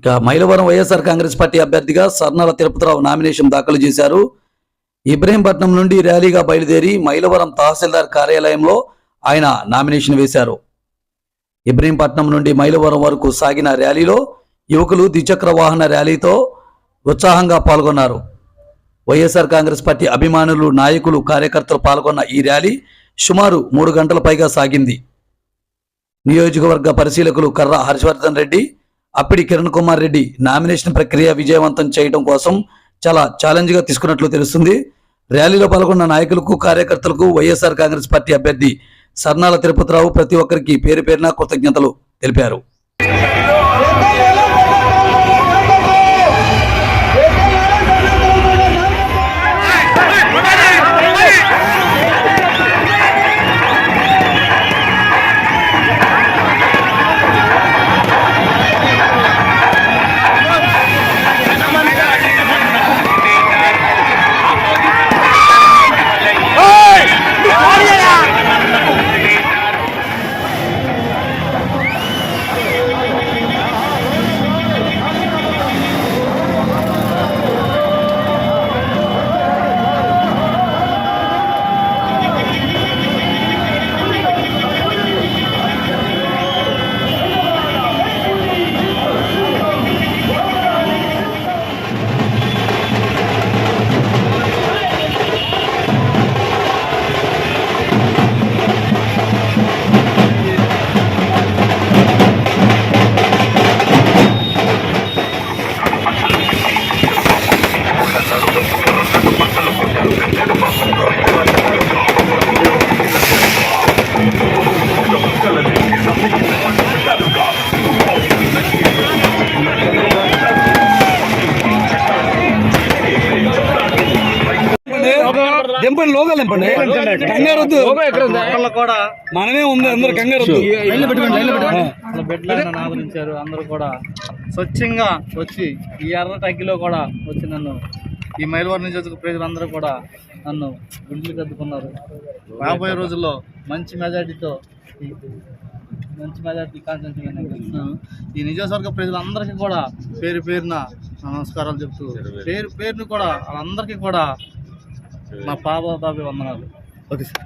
ఇక మైలవరం వైఎస్ఆర్ కాంగ్రెస్ పార్టీ అభ్యర్థిగా సర్నాల తిరుపతిరావు నామినేషన్ దాఖలు చేశారు. ఇబ్రహీంపట్నం నుండి ర్యాలీగా బయలుదేరి మైలవరం తహసీల్దార్ కార్యాలయంలో ఆయన నామినేషన్ వేశారు. ఇబ్రహీంపట్నం నుండి మైలవరం వరకు సాగిన ర్యాలీలో యువకులు ద్విచక్ర వాహన ర్యాలీతో ఉత్సాహంగా పాల్గొన్నారు. వైఎస్ఆర్ కాంగ్రెస్ పార్టీ అభిమానులు నాయకులు కార్యకర్తలు పాల్గొన్న ఈ ర్యాలీ సుమారు మూడు గంటల పైగా సాగింది. నియోజకవర్గ పరిశీలకులు కర్ర హర్షవర్ధన్ రెడ్డి అప్పటి కిరణ్ కుమార్ రెడ్డి నామినేషన్ ప్రక్రియ విజయవంతం చేయడం కోసం చాలా ఛాలెంజ్గా తీసుకున్నట్లు తెలుస్తుంది. ర్యాలీలో పాల్గొన్న నాయకులకు కార్యకర్తలకు వైఎస్ఆర్ కాంగ్రెస్ పార్టీ అభ్యర్థి సర్నాల తిరుపతిరావు ప్రతి ఒక్కరికి పేరు పేరున కృతజ్ఞతలు తెలిపారు. దింపండి లోకల్ దింపండి కంగారొద్దు ఒకళ్ళు కూడా మనమే ఉంది అందరు కంగారొద్దు వాళ్ళ బిడ్డలను ఆదరించారు అందరూ కూడా స్వచ్ఛంగా వచ్చి ఈ ఎర్ర టగ్గిలో కూడా వచ్చి నన్ను ఈ మైలవరం నియోజక ప్రజలందరూ కూడా నన్ను గుండెలు కద్దుకున్నారు. రాబోయే రోజుల్లో మంచి మెజార్టీతో ఈ మంచి మెజార్టీ గెలుస్తాను ఈ నియోజకవర్గ ప్రజలందరికీ కూడా పేరు పేరున నమస్కారాలు చెప్తూ పేరు పేరుని కూడా వాళ్ళందరికీ కూడా నా పాప బాబీ వందనాలు. Okay sir.